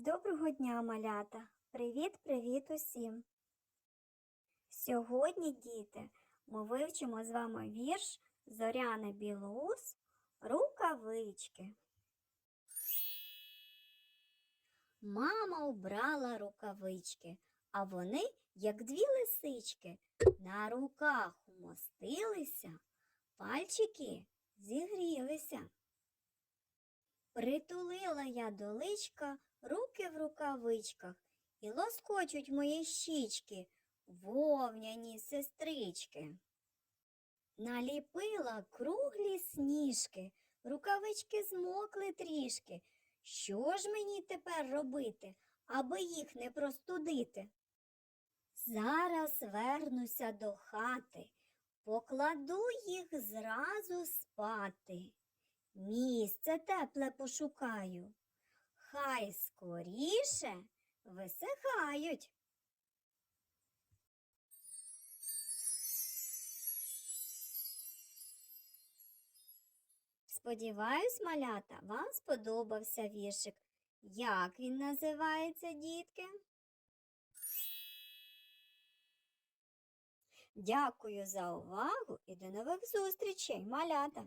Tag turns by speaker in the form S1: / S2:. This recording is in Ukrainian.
S1: Доброго дня, малята! Привіт-привіт усім! Сьогодні, діти, ми вивчимо з вами вірш Зоряна Білоус Рукавички. Мама убрала рукавички, а вони, як дві лисички, на руках умостилися, пальчики зігрілися. Притулила я до личка руки в рукавичках, і лоскочуть мої щічки, вовняні сестрички. Наліпила круглі сніжки, рукавички змокли трішки. Що ж мені тепер робити, аби їх не простудити? Зараз вернуся до хати, покладу їх зразу спати. Місце тепле пошукаю, хай скоріше висихають. Сподіваюсь, малята, вам сподобався віршик. Як він називається, дітки? Дякую за увагу і до нових зустрічей, малята!